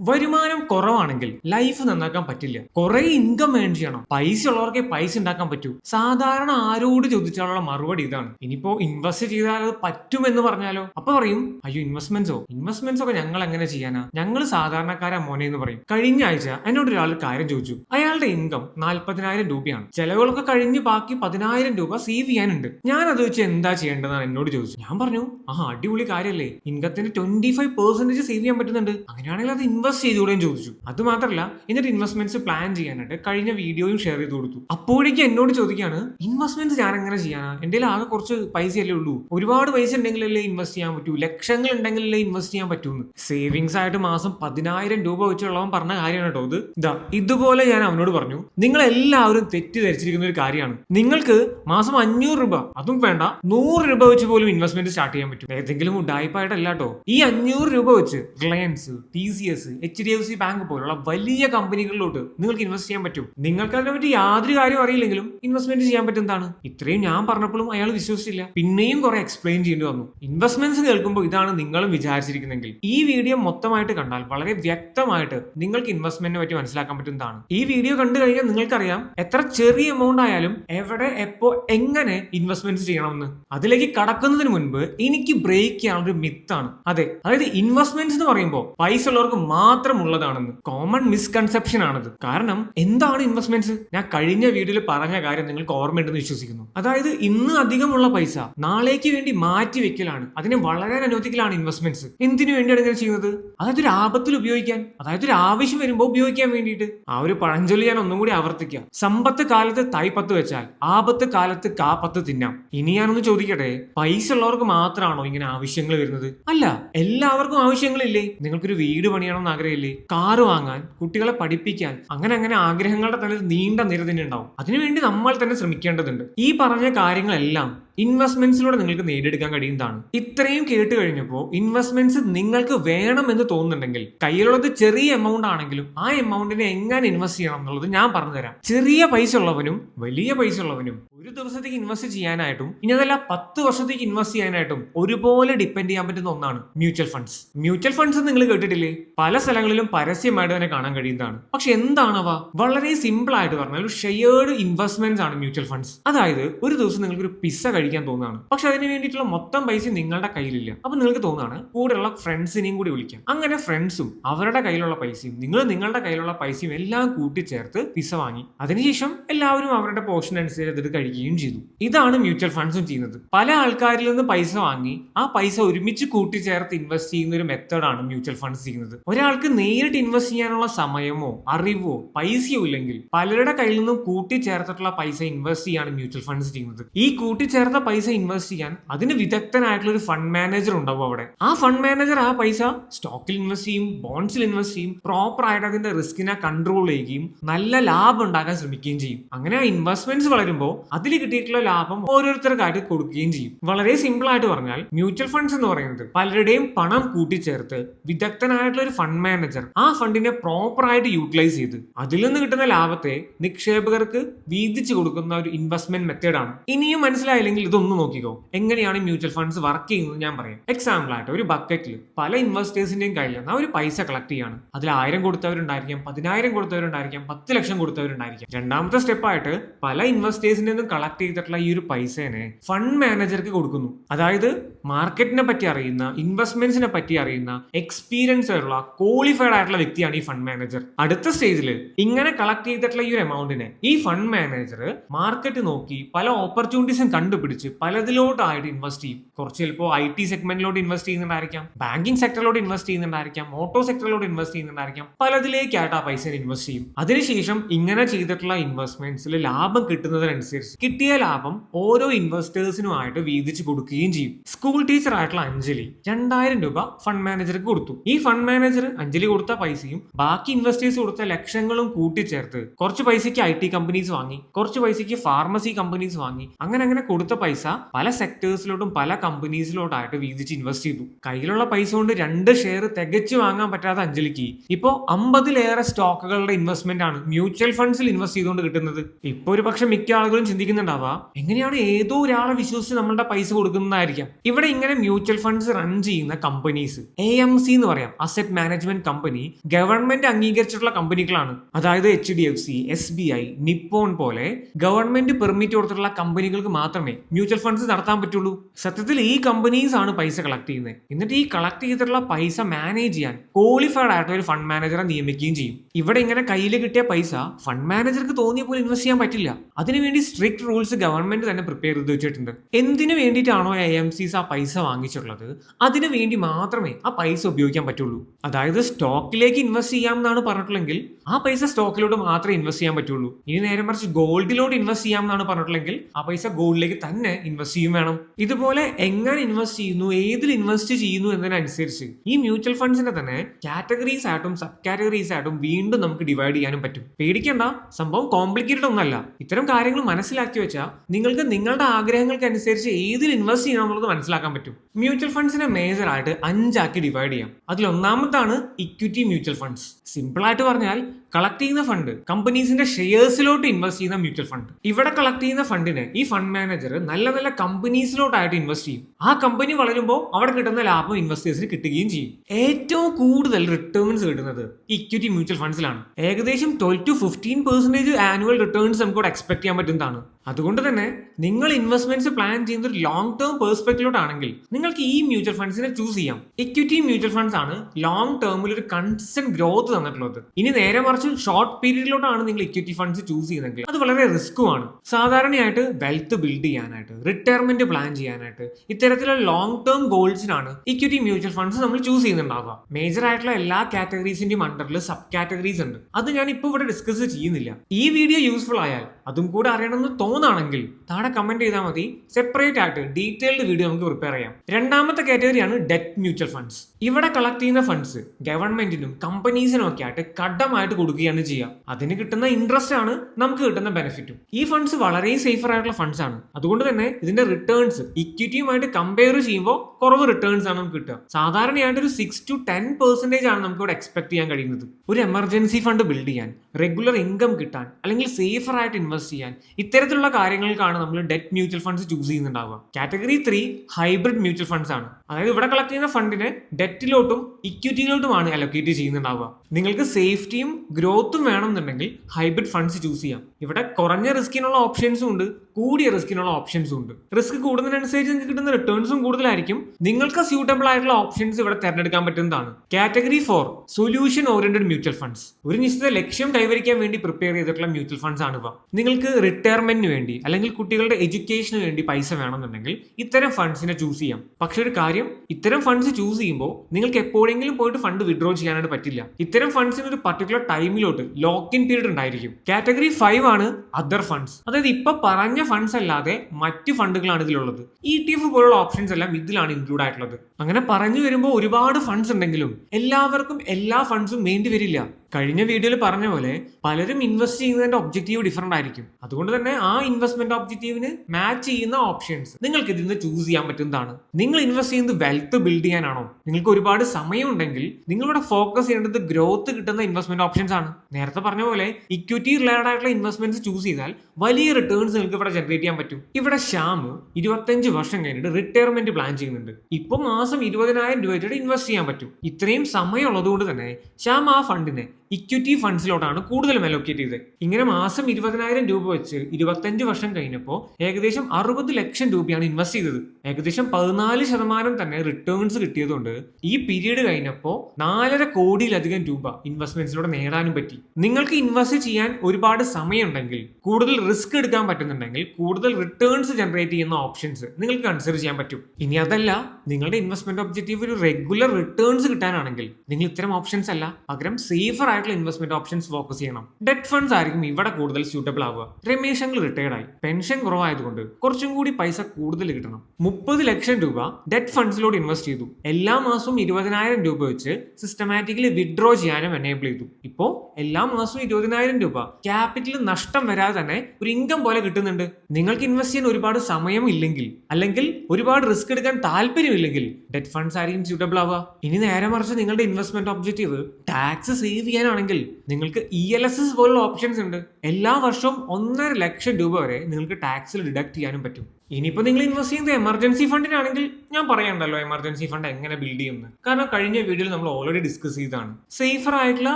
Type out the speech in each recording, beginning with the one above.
വരുമാനം കുറവാണെങ്കിൽ ലൈഫ് നന്നാക്കാൻ പറ്റില്ല. കുറെ ഇൻകം ഏൺ ചെയ്യണം. പൈസ ഉള്ളവർക്കേ പൈസ ഉണ്ടാക്കാൻ പറ്റൂ. സാധാരണ ആരോട് ചോദിച്ചാലുള്ള മറുപടി ഇതാണ്. ഇനിയിപ്പോ ഇൻവെസ്റ്റ് ചെയ്താൽ അത് പറ്റുമെന്ന് പറഞ്ഞാലോ? അപ്പൊ പറയും അയ്യോ ഇൻവെസ്റ്റ്മെന്റ്സോ ഇൻവെസ്റ്റ്മെന്റ്സ് ഒക്കെ ഞങ്ങൾ എങ്ങനെ ചെയ്യാനാ? ഞങ്ങൾ സാധാരണക്കാരാ മോനെ എന്ന് പറയും. കഴിഞ്ഞ ആഴ്ച എന്നോട് ഒരാൾ കാര്യം ചോദിച്ചു. അയാളുടെ ഇൻകം നാല്പതിനായിരം രൂപയാണ്. ചെലവുകളൊക്കെ കഴിഞ്ഞ് ബാക്കി പതിനായിരം രൂപ സേവ് ചെയ്യാനുണ്ട്. ഞാൻ അത് വെച്ച് എന്താ ചെയ്യേണ്ടതെന്ന് എന്നോട് ചോദിച്ചു ഞാൻ പറഞ്ഞു ആ അടിപൊളി കാര്യമല്ലേ ഇൻകത്തിന്റെ ട്വന്റി ഫൈവ് പെർസെന്റേജ് സേവ് ചെയ്യാൻ പറ്റുന്നുണ്ട്. അങ്ങനെയാണെങ്കിൽ അത് ഇൻവെസ്റ്റ് ചെയ്തുകൂടെയും ചോദിച്ചു. അത് മാത്രമല്ല എന്നിട്ട് ഇൻവെസ്റ്റ്മെന്റ്സ് പ്ലാൻ ചെയ്യാനായിട്ട് കഴിഞ്ഞ വീഡിയോയും ഷെയർ ചെയ്ത് കൊടുത്തു. അപ്പോഴേക്കും എന്നോട് ചോദിക്കുകയാണ് ഇൻവെസ്റ്റ്മെന്റ്സ് ഞാൻ എങ്ങനെ ചെയ്യാനാ? എന്റെ ആകെ കുറച്ച് പൈസയല്ലേ ഉള്ളൂ. ഒരുപാട് പൈസ ഉണ്ടെങ്കിലല്ലേ ഇൻവെസ്റ്റ് ചെയ്യാൻ പറ്റൂ. ലക്ഷങ്ങൾ ഉണ്ടെങ്കിലല്ലേ ഇൻവെസ്റ്റ് ചെയ്യാൻ പറ്റൂന്ന്. സേവിങ്സ് ആയിട്ട് മാസം പതിനായിരം രൂപ വെച്ചുള്ളവൻ പറഞ്ഞ കാര്യമാണ് കേട്ടോ ഇത്. ഇതാ ഇതുപോലെ ഞാൻ അവനോട് പറഞ്ഞു നിങ്ങൾ എല്ലാവരും തെറ്റിദ്ധരിച്ചിരിക്കുന്ന ഒരു കാര്യമാണ്. നിങ്ങൾക്ക് മാസം അഞ്ഞൂറ് രൂപ അതും വേണ്ട നൂറ് രൂപ വെച്ച് പോലും ഇൻവെസ്റ്റ്മെന്റ് സ്റ്റാർട്ട് ചെയ്യാൻ പറ്റും. ഏതെങ്കിലും ഉഡായിപ്പായിട്ടല്ല കേട്ടോ. ഈ അഞ്ഞൂറ് രൂപ വെച്ച് Reliance T C S H D F C bank പോലുള്ള വലിയ കമ്പനികളിലോട്ട് നിങ്ങൾക്ക് ഇൻവെസ്റ്റ് ചെയ്യാൻ പറ്റും. നിങ്ങൾക്ക് അതിനെ പറ്റി യാതൊരു കാര്യം അറിയില്ലെങ്കിലും ഇൻവെസ്റ്റ്മെന്റ് ചെയ്യാൻ പറ്റുന്നതാണ് ഇത്രയും ഞാൻ പറഞ്ഞപ്പോഴും അയാൾ വിശ്വസിച്ചില്ല. പിന്നെയും കുറെ എക്സ്പ്ലെയിൻ ചെയ്യേണ്ടി വന്നു. ഇൻവെസ്റ്റ്മെന്റ്സ് കേൾക്കുമ്പോൾ ഇതാണ് നിങ്ങളും വിചാരിച്ചിരിക്കുന്നെങ്കിൽ ഈ വീഡിയോ മൊത്തമായിട്ട് കണ്ടാൽ വളരെ വ്യക്തമായിട്ട് നിങ്ങൾക്ക് ഇൻവെസ്റ്റ്മെന്റിനെ പറ്റി മനസ്സിലാക്കാൻ പറ്റുന്നതാണ് ഈ വീഡിയോ കണ്ടു കഴിഞ്ഞാൽ നിങ്ങൾക്കറിയാം എത്ര ചെറിയ എമൗണ്ട് ആയാലും എവിടെ എപ്പോ എങ്ങനെ ഇൻവെസ്റ്റ്മെന്റ് ചെയ്യണമെന്ന്. അതിലേക്ക് കടക്കുന്നതിന് മുൻപ് എനിക്ക് ബ്രേക്ക് ചെയ്യാൻ ഒരു മിത്താണ് അതെ അതായത് ഇൻവെസ്റ്റ്മെന്റ്സ് എന്ന് പറയുമ്പോൾ പൈസ ഉള്ളവർക്ക് മാത്രം ഉള്ളതാണെന്ന് കോമൺ മിസ്കൺസെപ്ഷൻ ആണത്. കാരണം എന്താണ് ഇൻവെസ്റ്റ്മെന്റ്സ് ഞാൻ കഴിഞ്ഞ വീഡിയോയിൽ പറഞ്ഞ കാര്യം നിങ്ങൾക്ക് ഓർമ്മയുണ്ടെന്ന് വിശ്വസിക്കുന്നു. അതായത് ഇന്ന് അധികമുള്ള പൈസ നാളേക്ക് വേണ്ടി മാറ്റി വെക്കലാണ്. അതിനെ വളരെ അനുവദിക്കലാണ് ഇൻവെസ്റ്റ്മെന്റ്സ് എന്തിനു വേണ്ടിയാണ് ഇങ്ങനെ ചെയ്യുന്നത്? അതായത് ഒരു ആപത്തിൽ ഉപയോഗിക്കാൻ. അതായത് ഒരു ആവശ്യം വരുമ്പോൾ ഉപയോഗിക്കാൻ വേണ്ടിയിട്ട്. ആ ഒരു പഴഞ്ചൊല്ലി ഞാൻ ഒന്നും കൂടി ആവർത്തിക്കാം. സമ്പത്ത് കാലത്ത് തൈപ്പത്ത് വെച്ചാൽ ആപത്ത് കാലത്ത് കാപ്പത്ത് തിന്നാം. ഇനി ഞാനൊന്ന് ചോദിക്കട്ടെ? പൈസ ഉള്ളവർക്ക് മാത്രമാണോ ഇങ്ങനെ ആവശ്യങ്ങൾ വരുന്നത്? അല്ല എല്ലാവർക്കും ആവശ്യങ്ങളില്ലേ? നിങ്ങൾക്കൊരു വീട് പണിയണമെന്ന് ആഗ്രഹമില്ലേ? കാറ് വാങ്ങാൻ കുട്ടികളെ പഠിപ്പിക്കാൻ അങ്ങനെ അങ്ങനെ ആഗ്രഹങ്ങളുടെ തന്നെ നീണ്ട നിര തന്നെ ഉണ്ടാവും അതിനുവേണ്ടി നമ്മൾ തന്നെ ശ്രമിക്കേണ്ടതുണ്ട്. ഈ പറഞ്ഞ കാര്യങ്ങളെല്ലാം ഇൻവെസ്റ്റ്മെന്റ്സിലൂടെ നിങ്ങൾക്ക് നേടിയെടുക്കാൻ കഴിയുന്നതാണ് ഇത്രയും കേട്ട് കഴിഞ്ഞപ്പോൾ ഇൻവെസ്റ്റ്മെന്റ്സ് നിങ്ങൾക്ക് വേണം എന്ന് തോന്നുന്നുണ്ടെങ്കിൽ കയ്യിലുള്ളത് ചെറിയ എമൗണ്ട് ആണെങ്കിലും ആ എമൗണ്ടിനെ എങ്ങനെ ഇൻവെസ്റ്റ് ചെയ്യണം എന്നുള്ളത് ഞാൻ പറഞ്ഞുതരാം. ചെറിയ പൈസ ഉള്ളവനും വലിയ പൈസ ഉള്ളവനും ഒരു ദിവസത്തേക്ക് ഇൻവെസ്റ്റ് ചെയ്യാനായിട്ടും ഇനി അതല്ല പത്ത് വർഷത്തേക്ക് ഇൻവെസ്റ്റ് ചെയ്യാനായിട്ടും ഒരുപോലെ ഡിപ്പെൻഡ് ചെയ്യാൻ പറ്റുന്ന ഒന്നാണ് മ്യൂച്വൽ ഫണ്ട്സ് മ്യൂച്വൽ ഫണ്ട്സ് നിങ്ങൾ കേട്ടിട്ടില്ലേ? പല സ്ഥലങ്ങളിലും പരസ്യമായിട്ട് തന്നെ കാണാൻ കഴിയുന്നതാണ് പക്ഷെ എന്താണവ? വളരെ സിമ്പിൾ ആയിട്ട് പറഞ്ഞാൽ ഷെയർഡ് ഇൻവെസ്റ്റ്മെന്റ്സ് ആണ് മ്യൂച്വൽ ഫണ്ട്സ് അതായത് ഒരു ദിവസം നിങ്ങൾക്ക് ഒരു പിസ്സ കഴിക്കാൻ തോന്നുകയാണ്. പക്ഷെ അതിന് വേണ്ടിയിട്ടുള്ള മൊത്തം പൈസ നിങ്ങളുടെ കയ്യിലില്ല. അപ്പൊ നിങ്ങൾക്ക് തോന്നുകയാണ് കൂടെയുള്ള ഫ്രണ്ട്സിനെയും കൂടി വിളിക്കാം. അങ്ങനെ ഫ്രണ്ട്സും അവരുടെ കയ്യിലുള്ള പൈസയും നിങ്ങൾ നിങ്ങളുടെ കയ്യിലുള്ള പൈസയും എല്ലാം കൂട്ടിച്ചേർത്ത് പിസ വാങ്ങി. അതിനുശേഷം എല്ലാവരും അവരുടെ പോർഷൻ അനുസരിച്ച് ഇത് കഴിക്കുകയും ചെയ്തു. ഇതാണ് മ്യൂച്വൽ ഫണ്ട്സും ചെയ്യുന്നത്. പല ആൾക്കാരിൽ നിന്ന് പൈസ വാങ്ങി ആ പൈസ ഒരുമിച്ച് കൂട്ടിച്ചേർത്ത് ഇൻവെസ്റ്റ് ചെയ്യുന്ന ഒരു മെത്തേഡാണ് മ്യൂച്വൽ ഫണ്ട്സ് ചെയ്യുന്നത്. ഒരാൾക്ക് നേരിട്ട് ഇൻവെസ്റ്റ് ചെയ്യാനുള്ള സമയമോ അറിവോ പൈസയോ ഇല്ലെങ്കിൽ പലരുടെ കയ്യിൽ നിന്നും കൂട്ടിച്ചേർത്തിട്ടുള്ള പൈസ ഇൻവെസ്റ്റ് ചെയ്യാണ് മ്യൂച്വൽ ഫണ്ട്സ് ചെയ്യുന്നത്. ഈ കൂട്ടിച്ചേർത്ത പൈസ ഇൻവെസ്റ്റ് ചെയ്യാൻ അതിന് വിദഗ്ധനായിട്ടുള്ള ഒരു ഫണ്ട് മാനേജർ ഉണ്ടാവും അവിടെ. ആ ഫണ്ട് മാനേജർ ആ പൈസ സ്റ്റോക്കിൽ ഇൻവെസ്റ്റ് ചെയ്യും ബോൺസിൽ ഇൻവെസ്റ്റ് ചെയ്യും പ്രോപ്പർ ആയിട്ട് അതിന്റെ റിസ്കിനെ കൺട്രോൾ ചെയ്യുകയും നല്ല ലാഭം ഉണ്ടാക്കാൻ ശ്രമിക്കുകയും ചെയ്യും. അങ്ങനെ ആ ഇൻവെസ്റ്റ്മെന്റ്സ് വളരുമ്പോൾ അതിൽ കിട്ടിയിട്ടുള്ള ലാഭം ഓരോരുത്തർക്കായിട്ട് കൊടുക്കുകയും ചെയ്യും. വളരെ സിമ്പിൾ ആയിട്ട് പറഞ്ഞാൽ മ്യൂച്വൽ ഫണ്ട്സ് എന്ന് പറയുന്നത് പലരുടെയും പണം കൂട്ടിച്ചേർത്ത് വിദഗ്ധനായിട്ടുള്ള ഒരു ഫണ്ട് മാനേജർ ആ ഫണ്ടിനെ പ്രോപ്പർ ആയിട്ട് യൂട്ടിലൈസ് ചെയ്ത് അതിൽ നിന്ന് കിട്ടുന്ന ലാഭത്തെ നിക്ഷേപകർക്ക് വീതിച്ചു കൊടുക്കുന്ന ഒരു ഇൻവെസ്റ്റ്മെന്റ് മെത്തേഡാണ് ഇനിയും മനസ്സിലായില്ലെങ്കിൽ ഇതൊന്ന് നോക്കിക്കോ. എങ്ങനെയാണ് മ്യൂച്വൽ ഫണ്ട്സ് വർക്ക് ചെയ്യുന്നത് ഞാൻ പറയാം. എക്സാമ്പിൾ ആയിട്ട് ഒരു ബക്കറ്റിൽ പല ഇൻവെസ്റ്റേഴ്സിന്റെയും കയ്യിൽ നിന്ന് അവർ പൈസ കളക്ട് ചെയ്യാണ്. അതിൽ ആയിരം കൊടുത്തവരുണ്ടായിരിക്കാം പതിനായിരം കൊടുത്തവരുണ്ടായിരിക്കാം പത്ത് ലക്ഷം കൊടുത്തവരുണ്ടായിരിക്കാം. രണ്ടാമത്തെ സ്റ്റെപ്പായിട്ട് പല ഇൻവെസ്റ്റേഴ്സിന്റെ നിന്നും കളക്ട് ചെയ്തിട്ടുള്ള ഈ ഒരു പൈസേനെ ഫണ്ട് മാനേജർക്ക് കൊടുക്കുന്നു. അതായത് മാർക്കറ്റിനെ പറ്റി അറിയുന്ന ഇൻവെസ്റ്റ്മെന്റ്സിനെ പറ്റി അറിയുന്ന എക്സ്പീരിയൻസ് ഉള്ള ക്വാളിഫൈഡ് ആയിട്ടുള്ള വ്യക്തിയാണ് ഈ ഫണ്ട് മാനേജർ അടുത്ത സ്റ്റേജിൽ ഇങ്ങനെ കളക്ട് ചെയ്തിട്ടുള്ള ഈ ഒരു എമൗണ്ടിനെ ഈ ഫണ്ട് മാനേജർ മാർക്കറ്റ് നോക്കി പല ഓപ്പർച്യൂണിറ്റീസും കണ്ടുപിടിച്ച് പലതിലോട്ടായിട്ട് ഇൻവെസ്റ്റ് ചെയ്യും. കുറച്ച് ചിലപ്പോൾ ഐ ടി സെഗ്മെന്റിലോട്ട് ഇൻവെസ്റ്റ് ചെയ്യുന്നുണ്ടായിരിക്കാം. ബാങ്കിങ് സെക്ടറിലോട്ട് ഇൻവെസ്റ്റ് ചെയ്യുന്നുണ്ടായിരിക്കാം. ഓട്ടോ സെക്ടറിലോട്ട് ഇൻവെസ്റ്റ് ചെയ്യുന്നുണ്ടായിരിക്കാം. പലതിലേക്കായിട്ട് ആ പൈസ ഇൻവെസ്റ്റ് ചെയ്യും. അതിനുശേഷം ഇങ്ങനെ ചെയ്തിട്ടുള്ള ഇൻവെസ്റ്റ്മെന്റ്സിൽ ലാഭം കിട്ടുന്നതിനനുസരിച്ച് കിട്ടിയ ലാഭം ഓരോ ഇൻവെസ്റ്റേഴ്സിനും ആയിട്ട് വീതിച്ചു കൊടുക്കുകയും ചെയ്യും. സ്കൂൾ ടീച്ചർ ആയിട്ടുള്ള അഞ്ജലി രണ്ടായിരം രൂപ ഫണ്ട് മാനേജർക്ക് കൊടുത്തു. ഈ ഫണ്ട് മാനേജർ അഞ്ജലി കൊടുത്ത പൈസയും ബാക്കി ഇൻവെസ്റ്റേഴ്സ് കൊടുത്ത ലക്ഷങ്ങളും കൂട്ടിച്ചേർത്ത് കുറച്ച് പൈസയ്ക്ക് ഐ ടി കമ്പനീസ് വാങ്ങി കുറച്ച് പൈസയ്ക്ക് ഫാർമസി കമ്പനീസ് വാങ്ങി അങ്ങനെ അങ്ങനെ കൊടുത്ത പൈസ പല സെക്ടേഴ്സിലോട്ടും പല കമ്പനീസിലോട്ടായിട്ട് വീതിച്ച് ഇൻവെസ്റ്റ് ചെയ്തു. കയ്യിലുള്ള പൈസ കൊണ്ട് രണ്ട് ഷെയർ തികച്ചു വാങ്ങാൻ പറ്റാത്ത അഞ്ജലിക്ക് ഇപ്പോ അമ്പതിലേറെ സ്റ്റോക്കുകളുടെ ഇൻവെസ്റ്റ്മെന്റ് ആണ് മ്യൂച്വൽ ഫണ്ട്സിൽ ഇൻവെസ്റ്റ് ചെയ്തുകൊണ്ട് കിട്ടുന്നത്. ഇപ്പൊ ഒരു പക്ഷെ മിക്ക ആളുകളും ചിന്തിക്കുന്നുണ്ടാവാ എങ്ങനെയാണ് ഏതോ ഒരാളെ വിശ്വസിച്ച് നമ്മളുടെ പൈസ കൊടുക്കുന്നതായിരിക്കാം. ഇവിടെ ഇങ്ങനെ മ്യൂച്വൽ ഫണ്ട്സ് റൺ ചെയ്യുന്ന കമ്പനീസ് എ എം സി എന്ന് പറയാം അസറ്റ് മാനേജ്മെന്റ് കമ്പനി ഗവൺമെന്റ് അംഗീകരിച്ചിട്ടുള്ള കമ്പനികളാണ് അതായത് H D F C S B I Nippon പോലെ ഗവൺമെന്റ് പെർമിറ്റ് കൊടുത്തിട്ടുള്ള കമ്പനികൾക്ക് മാത്രമേ മ്യൂച്വൽ ഫണ്ട്സ് നടത്താൻ പറ്റുള്ളൂ. സത്യത്തിൽ ഈ കമ്പനീസ് ആണ് പൈസ കളക്ട് ചെയ്യുന്നത് എന്നിട്ട് ഈ കളക്ട് ചെയ്തിട്ടുള്ള പൈസ മാനേജ് ചെയ്യാൻ ക്വാളിഫൈഡ് ആയിട്ടുള്ള ഒരു ഫണ്ട് മാനേജറെ നിയമിക്കുകയും ചെയ്യും. ഇവിടെ ഇങ്ങനെ കയ്യിൽ കിട്ടിയ പൈസ ഫണ്ട് മാനേജർക്ക് തോന്നിയ പോലെ ഇൻവെസ്റ്റ് ചെയ്യാൻ പറ്റില്ല. അതിനുവേണ്ടി സ്ട്രിക്ട് റൂൾസ് ഗവൺമെന്റ് തന്നെ പ്രിപ്പയർ ചെയ്ത് വെച്ചിട്ടുണ്ട്. എന്തിനു വേണ്ടിയിട്ടാണോ എ എം സീസ് ആ പൈസ വാങ്ങിച്ചിട്ടുള്ളത്? അതിനു വേണ്ടി മാത്രമേ ആ പൈസ ഉപയോഗിക്കാൻ പറ്റുള്ളൂ. അതായത് സ്റ്റോക്കിലേക്ക് ഇൻവെസ്റ്റ് ചെയ്യാം എന്നാണ് പറഞ്ഞിട്ടുള്ളെങ്കിൽ ആ പൈസ സ്റ്റോക്കിലോട്ട് മാത്രമേ ഇൻവെസ്റ്റ് ചെയ്യാൻ പറ്റുള്ളൂ. ഇനി നേരെ മറിച്ച് ഗോൾഡിലോട്ട് ഇൻവെസ്റ്റ് ചെയ്യാം എന്നാണ് പറഞ്ഞിട്ടുള്ളെങ്കിൽ ആ പൈസ ഗോൾഡിലേക്ക് തന്നെ ഇൻവെസ്റ്റ് ചെയ്യും വേണം. ഇതുപോലെ എങ്ങനെ ഇൻവെസ്റ്റ് ചെയ്യുന്നു ഏതിൽ ഇൻവെസ്റ്റ് ചെയ്യുന്നു എന്നതിനനുസരിച്ച് ഈ മ്യൂച്വൽ ഫണ്ട്സിനെ തന്നെ കാറ്റഗറീസ് ആയിട്ടും സബ് കാറ്റഗറീസ് ആയിട്ടും വീണ്ടും നമുക്ക് ഡിവൈഡ് ചെയ്യാനും പറ്റും. പേടിക്കേണ്ട സംഭവം കോംപ്ലിക്കേറ്റഡ് ഒന്നല്ല. ഇത്തരം കാര്യങ്ങൾ മനസ്സിലാക്കി വെച്ചാൽ നിങ്ങൾക്ക് നിങ്ങളുടെ ആഗ്രഹങ്ങൾക്ക് അനുസരിച്ച് ഏതിൽ ഇൻവെസ്റ്റ് ചെയ്യണം എന്നുള്ളത് മനസ്സിലാക്കാൻ പറ്റും. മ്യൂച്വൽ ഫണ്ട്സിനെ മേജർ ആയിട്ട് അഞ്ചാക്കി ഡിവൈഡ് ചെയ്യാം. അതിൽ ഒന്നാമതാണ് ഇക്വിറ്റി മ്യൂച്വൽ ഫണ്ട്സ് സിമ്പിൾ ആയിട്ട് പറഞ്ഞാൽ കളക്ട് ചെയ്യുന്ന ഫണ്ട് കമ്പനീസിന്റെ ഷെയർസിലോട്ട് ഇൻവെസ്റ്റ് ചെയ്യുന്ന മ്യൂച്വൽ ഫണ്ട് ഇവിടെ കളക്ട് ചെയ്യുന്ന ഫണ്ടിനെ ഈ ഫണ്ട് മാനേജർ നല്ല നല്ല കമ്പനീസിലോട്ടായിട്ട് ഇൻവെസ്റ്റ് ചെയ്യും. ആ കമ്പനി വളരുമ്പോൾ അവിടെ കിട്ടുന്ന ലാഭം ഇൻവെസ്റ്റേഴ്സിന് കിട്ടുകയും ചെയ്യും. ഏറ്റവും കൂടുതൽ റിട്ടേൺസ് കിട്ടുന്നത് ഇക്വിറ്റി മ്യൂച്വൽ ഫണ്ട്സിലാണ് ഏകദേശം twelve to fifteen percentage annual returns നമുക്ക് എക്സ്പെക്ട് ചെയ്യാൻ പറ്റുന്നതാണ് അതുകൊണ്ട് തന്നെ നിങ്ങൾ ഇൻവെസ്റ്റ്മെന്റ്സ് പ്ലാൻ ചെയ്യുന്ന ഒരു ലോങ് ടേം പേഴ്സ്പെക്ടിലോട്ടാണെങ്കിൽ നിങ്ങൾക്ക് ഈ മ്യൂച്വൽ ഫണ്ട്സിനെ ചൂസ് ചെയ്യാം. ഇക്വിറ്റി മ്യൂച്വൽ ഫണ്ട്സ് ആണ് ലോങ് ടേമിൽ ഒരു കൺസിസ്റ്റന്റ് ഗ്രോത്ത് തന്നിട്ടുള്ളത്. ഇനി നേരെ മറിച്ച് ഷോർട്ട് പീരീഡിലോട്ടാണ് നിങ്ങൾ ഇക്വിറ്റി ഫണ്ട്സ് ചൂസ് ചെയ്യുന്നതെങ്കിൽ അത് വളരെ റിസ്ക്കുമാണ് സാധാരണയായിട്ട് വെൽത്ത് ബിൽഡ് ചെയ്യാനായിട്ട് റിട്ടയർമെന്റ് പ്ലാൻ ചെയ്യാനായിട്ട് ഇത്തരത്തിലുള്ള ലോങ് ടേം ഗോൾസിനാണ് ഇക്വിറ്റി മ്യൂച്വൽ ഫണ്ട്സ് നമ്മൾ ചൂസ് ചെയ്യുന്നുണ്ടാവുക. മേജർ ആയിട്ടുള്ള എല്ലാ കാറ്റഗറീസിന്റെയും അണ്ടറിൽ സബ് കാറ്റഗറീസ് ഉണ്ട്. അത് ഞാൻ ഇപ്പോൾ ഇവിടെ ഡിസ്കസ് ചെയ്യുന്നില്ല. ഈ വീഡിയോ യൂസ്ഫുൾ ആയാൽ അതും കൂടെ അറിയണമെന്ന് തോന്നാണെങ്കിൽ താഴെ കമന്റ് ചെയ്താൽ മതി. സെപ്പറേറ്റ് ആയിട്ട് ഡീറ്റെയിൽഡ് വീഡിയോ നമുക്ക് പ്രിപ്പയർ ചെയ്യാം. രണ്ടാമത്തെ കാറ്റഗറിയാണ് ഡെറ്റ് മ്യൂച്വൽ ഫണ്ട്സ് ഇവിടെ കളക്ട് ചെയ്യുന്ന ഫണ്ട്സ് ഗവൺമെന്റിനും കമ്പനീസിനും ഒക്കെ ആയിട്ട് കടമായിട്ട് കൊടുക്കുകയാണ് ചെയ്യുക. അതിന് കിട്ടുന്ന ഇൻട്രസ്റ്റ് ആണ് നമുക്ക് കിട്ടുന്ന ബെനിഫിറ്റും ഈ ഫണ്ട്സ് വളരെ സേഫർ ആയിട്ടുള്ള ഫണ്ട്സ് ആണ്. അതുകൊണ്ട് തന്നെ ഇതിന്റെ റിട്ടേൺസ് ഇക്വിറ്റിയുമായിട്ട് കമ്പയർ ചെയ്യുമ്പോൾ കുറവ് റിട്ടേൺസ് ആണ് നമുക്ക് കിട്ടുക. സാധാരണയായിട്ട് ഒരു സിക്സ് ടു ടെൻ പെർസെന്റേജ് ആണ് നമുക്ക് ഇവിടെ എക്സ്പെക്ട് ചെയ്യാൻ കഴിയുന്നത്. ഒരു എമർജൻസി ഫണ്ട് ബിൽഡ് ചെയ്യാൻ റെഗുലർ ഇൻകം കിട്ടാൻ അല്ലെങ്കിൽ സേഫർ ആയിട്ട് ഇൻവെസ്റ്റ് ചെയ്യാൻ. ഇത്തരത്തിലുള്ള കാര്യങ്ങൾക്കാണ് നമ്മൾ debt mutual funds choose ചെയ്യുന്നുണ്ടാവുക. Category three hybrid mutual funds ആണ്. അതായത് ഇവിടെ കളക്ട് ചെയ്യുന്ന ഫണ്ടിനെ ഡെറ്റിലോട്ടും ഇക്വിറ്റിയിലോട്ടുമാണ് അലോക്കേറ്റ് ചെയ്യുന്നുണ്ടാവുക. നിങ്ങൾക്ക് സേഫ്റ്റിയും ഗ്രോത്തും വേണമെന്നുണ്ടെങ്കിൽ ഹൈബ്രിഡ് ഫണ്ട്സ് ചൂസ് ചെയ്യാം. ഇവിടെ കുറഞ്ഞ റിസ്കിനുള്ള ഓപ്ഷൻസും ഉണ്ട്. കൂടിയ റിസ്കിനുള്ള ഓപ്ഷൻസും ഉണ്ട്. റിസ്ക് കൂടുന്നതിനനുസരിച്ച് നിങ്ങൾക്ക് കിട്ടുന്ന റിട്ടേൺസും കൂടുതലായിരിക്കും. നിങ്ങൾക്ക് സ്യൂട്ടബിൾ ആയിട്ടുള്ള ഓപ്ഷൻസ് ഇവിടെ തിരഞ്ഞെടുക്കാൻ പറ്റുന്നതാണ്. Category four solution oriented mutual funds ഒരു നിശ്ചിത ലക്ഷ്യം കൈവരിക്കാൻ വേണ്ടി പ്രിപ്പയർ ചെയ്തിട്ടുള്ള മ്യൂച്വൽ ഫണ്ട്സ് ആണ് നിങ്ങൾക്ക് റിട്ടയർമെന്റിന് വേണ്ടി അല്ലെങ്കിൽ കുട്ടികളുടെ എഡ്യൂക്കേഷന് വേണ്ടി പൈസ വേണമെന്നുണ്ടെങ്കിൽ ഇത്തരം ഫണ്ട്സിനെ ചൂസ് ചെയ്യാം. പക്ഷെ ഒരു കാര്യം ഇത്തരം ഫണ്ട്സ് ചൂസ് ചെയ്യുമ്പോൾ നിങ്ങൾക്ക് എപ്പോഴെങ്കിലും പോയിട്ട് ഫണ്ട് വിഡ്രോ ചെയ്യാനായിട്ട് പറ്റില്ല. ഇത്തരം ഫണ്ട്സിന് ഒരു പർട്ടിക്കുലർ ടൈമിലോട്ട് ലോക്ക് ഇൻ പീരീഡ് ഉണ്ടായിരിക്കും. കാറ്റഗറി ഫൈവ് ആണ് അതർ ഫണ്ട്സ് അതായത് ഇപ്പൊ പറഞ്ഞ ഫണ്ട്സ് അല്ലാതെ മറ്റ് ഫണ്ടുകളാണ് ഇതിലുള്ളത്. ഇ ടി എഫ് പോലുള്ള ഓപ്ഷൻസ് എല്ലാം ഇതിലാണ് ഇൻക്ലൂഡ് ആയിട്ടുള്ളത്. അങ്ങനെ പറഞ്ഞു വരുമ്പോൾ ഒരുപാട് ഫണ്ട്സ് ഉണ്ടെങ്കിലും എല്ലാവർക്കും എല്ലാ ഫണ്ട്സും വേണ്ടി വരില്ല. കഴിഞ്ഞ വീഡിയോയിൽ പറഞ്ഞ പോലെ പലരും ഇൻവെസ്റ്റ് ചെയ്യുന്നതിന്റെ ഒബ്ജക്റ്റീവ് ഡിഫറെന്റ് ആയിരിക്കും. അതുകൊണ്ട് തന്നെ ആ ഇൻവെസ്റ്റ്മെന്റ് ഒബ്ജക്റ്റീവിന് മാച്ച് ചെയ്യുന്ന ഓപ്ഷൻസ് നിങ്ങൾക്ക് ഇതിൽ നിന്ന് ചൂസ് ചെയ്യാൻ പറ്റുന്നതാണ് നിങ്ങൾ ഇൻവെസ്റ്റ് ചെയ്യുന്നത് വെൽത്ത് ബിൽഡ് ചെയ്യാനാണോ? നിങ്ങൾക്ക് ഒരുപാട് സമയമുണ്ടെങ്കിൽ നിങ്ങളുടെ ഫോക്കസ് ചെയ്യേണ്ടത് ഗ്രോത്ത് കിട്ടുന്ന ഇൻവെസ്റ്റ്മെന്റ് ഓപ്ഷൻസ് ആണ്. നേരത്തെ പറഞ്ഞ പോലെ ഇക്വിറ്റി റിലേറ്റഡ് ആയിട്ടുള്ള ഇൻവെസ്റ്റ്മെന്റ്സ് ചൂസ് ചെയ്താൽ വലിയ റിട്ടേൺസ് നിങ്ങൾക്ക് ഇവിടെ ജനറേറ്റ് ചെയ്യാൻ പറ്റും. ഇവിടെ ശ്യാം ഇരുപത്തഞ്ച് വർഷം കഴിഞ്ഞിട്ട് റിട്ടയർമെന്റ് പ്ലാൻ ചെയ്യുന്നുണ്ട്. ഇപ്പൊ മാസം ഇരുപതിനായിരം രൂപ ഇൻവെസ്റ്റ് ചെയ്യാൻ പറ്റും. ഇത്രയും സമയം ഉള്ളതുകൊണ്ട് തന്നെ ശ്യാം ആ ഫണ്ടിനെ ഇക്വിറ്റി ഫണ്ട്സിലോട്ടാണ് കൂടുതലും അലോക്കേറ്റ് ചെയ്തത്. ഇങ്ങനെ മാസം ഇരുപതിനായിരം രൂപ വെച്ച് ഇരുപത്തഞ്ച് വർഷം കഴിഞ്ഞപ്പോൾ ഏകദേശം അറുപത് ലക്ഷം രൂപയാണ് ഇൻവെസ്റ്റ് ചെയ്തത്. ഏകദേശം പതിനാല് ശതമാനം തന്നെ റിട്ടേൺസ് കിട്ടിയതുകൊണ്ട് ഈ പീരീഡ് കഴിഞ്ഞപ്പോൾ നാലര കോടിയിലധികം രൂപ ഇൻവെസ്റ്റ്മെന്റ്സിലൂടെ നേടാനും പറ്റി. നിങ്ങൾക്ക് ഇൻവെസ്റ്റ് ചെയ്യാൻ ഒരുപാട് സമയമുണ്ടെങ്കിൽ കൂടുതൽ റിസ്ക് എടുക്കാൻ പറ്റുന്നുണ്ടെങ്കിൽ കൂടുതൽ റിട്ടേൺസ് ജനറേറ്റ് ചെയ്യുന്ന ഓപ്ഷൻസ് നിങ്ങൾക്ക് കൺസിഡർ ചെയ്യാൻ പറ്റും. ഇനി അതല്ല നിങ്ങളുടെ ഇൻവെസ്റ്റ്മെന്റ് ഒബ്ജക്റ്റീവ് ഒരു റെഗുലർ റിട്ടേൺസ് കിട്ടാനാണെങ്കിൽ നിങ്ങൾ ഇത്തരം ഓപ്ഷൻസ് അല്ല പകരം സേഫർ ആയിട്ടുള്ള ഇൻവെസ്റ്റ്മെന്റ് ഓപ്ഷൻസ് ഫോക്കസ് ചെയ്യണം. ഡെറ്റ് ഫണ്ട്സ് ആയിരിക്കും ഇവിടെ കൂടുതൽ സ്യൂട്ടബിൾ ആവുക. രമേശ് അങ്കിൾ റിട്ടയർഡ് ആയി. പെൻഷൻ കുറവായതുകൊണ്ട് കുറച്ചും കൂടി പൈസ കൂടുതൽ കിട്ടണം. മുപ്പത് ലക്ഷം രൂപ ഡെറ്റ് ഫണ്ട്സിലോട് ഇൻവെസ്റ്റ് ചെയ്തു. എല്ലാ മാസവും ഇരുപതിനായിരം രൂപ വെച്ച് സിസ്റ്റമാറ്റിക്കലി വിഡ്രോ ചെയ്യാനും എനേബിൾ ചെയ്തു. ഇപ്പോ എല്ലാ മാസവും ഇരുപതിനായിരം രൂപ ക്യാപിറ്റൽ നഷ്ടം വരാതെ തന്നെ ഒരു ഇൻകം പോലെ കിട്ടുന്നുണ്ട്. നിങ്ങൾക്ക് ഇൻവെസ്റ്റ് ചെയ്യാൻ ഒരുപാട് സമയം ഇല്ലെങ്കിൽ അല്ലെങ്കിൽ ഒരുപാട് റിസ്ക് എടുക്കാൻ താല്പര്യമില്ലെങ്കിൽ ഡെറ്റ് ഫണ്ട്സ് ആയിരിക്കും സ്യൂട്ടബിൾ ആവുക. ഇനി നേരെ മറിച്ച് നിങ്ങളുടെ ഇൻവെസ്റ്റ്മെന്റ് ഒബ്ജക്റ്റീവ് ടാക്സ് സേവ് ചെയ്യാൻ ചെയ്യാനാണെങ്കിൽ നിങ്ങൾക്ക് ഇ എൽ എസ് എസ് പോലുള്ള ഓപ്ഷൻസ് ഉണ്ട്. എല്ലാ വർഷവും ഒന്നര ലക്ഷം രൂപ വരെ നിങ്ങൾക്ക് ടാക്സിൽ ഡിഡക്ട് ചെയ്യാനും പറ്റും. ഇനിയിപ്പോൾ നിങ്ങൾ ഇൻവെസ്റ്റ് ചെയ്യുന്നത് എമർജൻസി ഫണ്ടിനാണെങ്കിൽ ഞാൻ പറയണ്ടല്ലോ എമർജൻസി ഫണ്ട് എങ്ങനെ ബിൽഡ് ചെയ്യുന്നത് കാരണം കഴിഞ്ഞ വീഡിയോയിൽ നമ്മൾ ഓൾറെഡി ഡിസ്കസ് ചെയ്താണ് സേഫർ ആയിട്ടുള്ള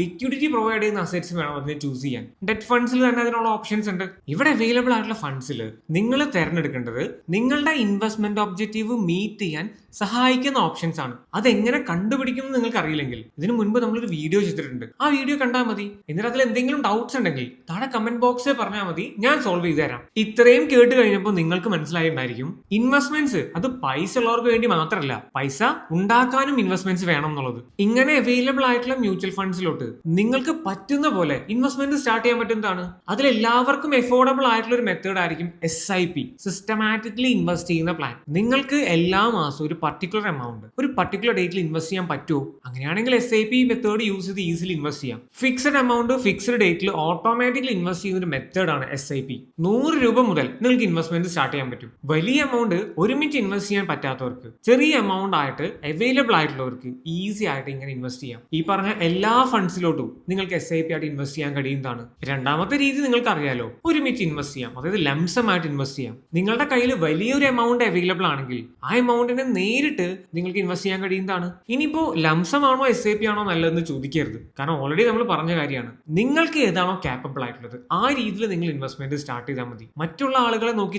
ലിക്വിഡിറ്റി പ്രൊവൈഡ് ചെയ്യുന്ന അസറ്റ്സ് വേണം അതിനെ ചൂസ് ചെയ്യാൻ. ഡെറ്റ് ഫണ്ട്സിൽ തന്നെ അതിനുള്ള ഓപ്ഷൻസ് ഉണ്ട്. ഇവിടെ അവൈലബിൾ ആയിട്ടുള്ള ഫണ്ട്സിൽ നിങ്ങൾ തിരഞ്ഞെടുക്കേണ്ടത് നിങ്ങളുടെ ഇൻവെസ്റ്റ്മെന്റ് ഒബ്ജക്റ്റീവ് മീറ്റ് ചെയ്യാൻ സഹായിക്കുന്ന ഓപ്ഷൻസ് ആണ്. അത് എങ്ങനെ കണ്ടുപിടിക്കും എന്ന് നിങ്ങൾക്ക് അറിയില്ലെങ്കിൽ ഇതിനു മുൻപ് നമ്മളൊരു വീഡിയോ ചെയ്തിട്ടുണ്ട്. ആ വീഡിയോ കണ്ടാൽ മതി. എന്നിട്ട് അതിൽ എന്തെങ്കിലും ഡൗട്ട്സ് ഉണ്ടെങ്കിൽ താഴെ കമന്റ് ബോക്സിൽ പറഞ്ഞാൽ മതി. ഞാൻ സോൾവ് ചെയ്തു തരാം ഇത്രയും കേട്ട് കഴിഞ്ഞപ്പോൾ നിങ്ങൾക്ക് മനസ്സിലായിട്ടുണ്ടായിരിക്കും. ഇൻവെസ്റ്റ്മെന്റ്സ് അത് പൈസ ഉള്ളവർക്ക് വേണ്ടി മാത്രമല്ല പൈസ ഉണ്ടാക്കാനും ഇൻവെസ്റ്റ്മെന്റ്സ് വേണം എന്നുള്ളത്. ഇങ്ങനെ അവൈലബിൾ ആയിട്ടുള്ള മ്യൂച്വൽ ഫണ്ട്സിലോട്ട് നിങ്ങൾക്ക് പറ്റുന്ന പോലെ ഇൻവെസ്റ്റ്മെന്റ് സ്റ്റാർട്ട് ചെയ്യാൻ പറ്റുന്നതാണ് അതിൽ എല്ലാവർക്കും എഫോർഡബിൾ ആയിട്ടുള്ള ഒരു മെത്തേഡ് ആയിരിക്കും S I P systematically invest ചെയ്യുന്ന പ്ലാൻ നിങ്ങൾക്ക് എല്ലാ മാസവും ഒരു പർട്ടിക്കുലർ എമൗണ്ട് ഒരു പർട്ടിക്കുലർ ഡേറ്റിൽ ഇൻവെസ്റ്റ് ചെയ്യാൻ പറ്റുമോ? അങ്ങനെയാണെങ്കിൽ S I P method use ചെയ്ത് ഈസിലി ഇൻവെസ്റ്റ് ചെയ്യാം. ഫിക്സഡ് എമൗണ്ട് ഫിക്സഡ് ഡേറ്റിൽ ഓട്ടോമാറ്റിക്കലി ഇൻവെസ്റ്റ് ചെയ്യുന്ന ഒരു മെത്തേഡാണ് എസ് ഐ പി നൂറ് രൂപ മുതൽ നിങ്ങൾക്ക് ഇൻവെസ്റ്റ്മെന്റ് സ്റ്റാർട്ട് ചെയ്യാൻ പറ്റും. വലിയ എമൗണ്ട് ഒരുമിച്ച് ഇൻവെസ്റ്റ് ചെയ്യാൻ പറ്റാത്തവർക്ക് ചെറിയ എമൗണ്ട് ആയിട്ട് അവൈലബിൾ ആയിട്ടുള്ളവർക്ക് ഈസി ആയിട്ട് ഇങ്ങനെ ഇൻവെസ്റ്റ് ചെയ്യാം. ഈ പറഞ്ഞ എല്ലാ ഫണ്ട്സിലോട്ടും നിങ്ങൾക്ക് എസ് ഐ പി ആയിട്ട് ഇൻവെസ്റ്റ് ചെയ്യാൻ കഴിയുന്നതാണ്. രണ്ടാമത്തെ രീതി നിങ്ങൾക്ക് അറിയാലോ ഒരുമിച്ച് ഇൻവെസ്റ്റ് ചെയ്യാം. അതായത് ലംസം ആയിട്ട് ഇൻവെസ്റ്റ് ചെയ്യാം. നിങ്ങളുടെ കയ്യിൽ വലിയൊരു എമൗണ്ട് അവൈലബിൾ ആണെങ്കിൽ ആ എമൗണ്ടിനെ നേരിട്ട് നിങ്ങൾക്ക് ഇൻവെസ്റ്റ് ചെയ്യാൻ കഴിയുന്നതാണ്. ഇനിയിപ്പോ ലംസം ആണോ എസ് ഐ പി ആണോ നല്ലതെന്ന് ചോദിക്കരുത്. കാരണം ഓൾറെഡി നമ്മൾ പറഞ്ഞ കാര്യമാണ്. നിങ്ങൾക്ക് ഏതാണോ കാപ്പബിൾ ആയിട്ടുള്ളത് ആ രീതിയിൽ നിങ്ങൾ ഇൻവെസ്റ്റ്മെന്റ് സ്റ്റാർട്ട് ചെയ്താൽ മതി. മറ്റുള്ള ആളുകളെ നോക്കി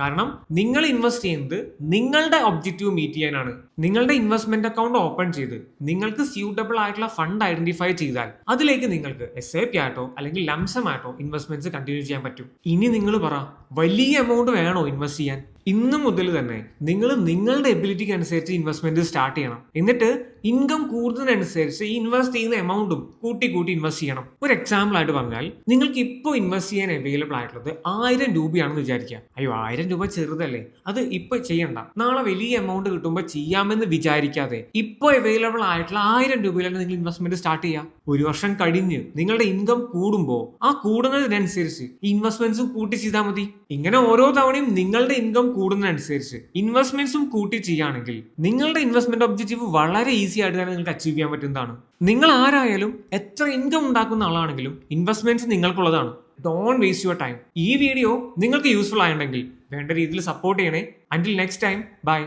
കാരണം നിങ്ങൾ ഇൻവെസ്റ്റ് ചെയ്യുന്നത് നിങ്ങളുടെ ഒബ്ജക്റ്റീവ് മീറ്റ് ചെയ്യാനാണ്. നിങ്ങളുടെ ഇൻവെസ്റ്റ്മെന്റ് അക്കൗണ്ട് ഓപ്പൺ ചെയ്ത് നിങ്ങൾക്ക് സ്യൂട്ടബിൾ ആയിട്ടുള്ള ഫണ്ട് ഐഡന്റിഫൈ ചെയ്താൽ അതിലേക്ക് നിങ്ങൾക്ക് എസ് ഐ പി ആയിട്ടോ അല്ലെങ്കിൽ ലംസം ആയിട്ടോ ഇൻവെസ്റ്റ്മെന്റ്സ് കണ്ടിന്യൂ ചെയ്യാൻ പറ്റും. ഇനി നിങ്ങൾ പറ വലിയ എമൗണ്ട് വേണോ ഇൻവെസ്റ്റ് ചെയ്യാൻ? ഇന്ന് മുതൽ തന്നെ നിങ്ങൾ നിങ്ങളുടെ എബിലിറ്റിക്ക് അനുസരിച്ച് ഇൻവെസ്റ്റ്മെന്റ് സ്റ്റാർട്ട് ചെയ്യണം. എന്നിട്ട് ഇൻകം കൂടുന്നതിനനുസരിച്ച് ഈ ഇൻവെസ്റ്റ് ചെയ്യുന്ന എമൗണ്ടും കൂട്ടി കൂട്ടി ഇൻവെസ്റ്റ് ചെയ്യണം. ഒരു എക്സാമ്പിൾ ആയിട്ട് പറഞ്ഞാൽ നിങ്ങൾക്ക് ഇപ്പോൾ ഇൻവെസ്റ്റ് ചെയ്യാൻ അവൈലബിൾ ആയിട്ടുള്ളത് ആയിരം രൂപയാണെന്ന് വിചാരിക്കുക. അയ്യോ ആയിരം രൂപ ചെറുതല്ലേ? അത് ഇപ്പൊ ചെയ്യണ്ട. നാളെ വലിയ എമൗണ്ട് കിട്ടുമ്പോൾ ചെയ്യാമെന്ന് വിചാരിക്കാതെ ഇപ്പോൾ അവൈലബിൾ ആയിട്ടുള്ള ആയിരം രൂപയിലാണ് നിങ്ങൾ ഇൻവെസ്റ്റ്മെന്റ് സ്റ്റാർട്ട് ചെയ്യുക. ഒരു വർഷം കഴിഞ്ഞ് നിങ്ങളുടെ ഇൻകം കൂടുമ്പോൾ ആ കൂടുന്നതിനനുസരിച്ച് ഇൻവെസ്റ്റ്മെന്റ്സും കൂട്ടി ചെയ്താൽ മതി. ഇങ്ങനെ ഓരോ തവണയും നിങ്ങളുടെ ഇൻകം കൂടുന്നതിനനുസരിച്ച് ഇൻവെസ്റ്റ്മെന്റ്സും കൂട്ടി ചെയ്യുകയാണെങ്കിൽ നിങ്ങളുടെ ഇൻവെസ്റ്റ്മെന്റ് ഒബ്ജക്റ്റീവ് വളരെ ഈസി ആയിട്ട് തന്നെ നിങ്ങൾക്ക് അച്ചീവ് ചെയ്യാൻ പറ്റുന്നതാണ് നിങ്ങൾ ആരായാലും എത്ര ഇൻകം ഉണ്ടാക്കുന്ന ആളാണെങ്കിലും ഇൻവെസ്റ്റ്മെന്റ്സ് നിങ്ങൾക്കുള്ളതാണ്. ഡോൺ വേസ്റ്റ് യുവർ ടൈം ഈ വീഡിയോ നിങ്ങൾക്ക് യൂസ്ഫുൾ ആയിട്ടുണ്ടെങ്കിൽ വേണ്ട രീതിയിൽ സപ്പോർട്ട് ചെയ്യണേ. അന്റിൽ നെക്സ്റ്റ് ടൈം ബൈ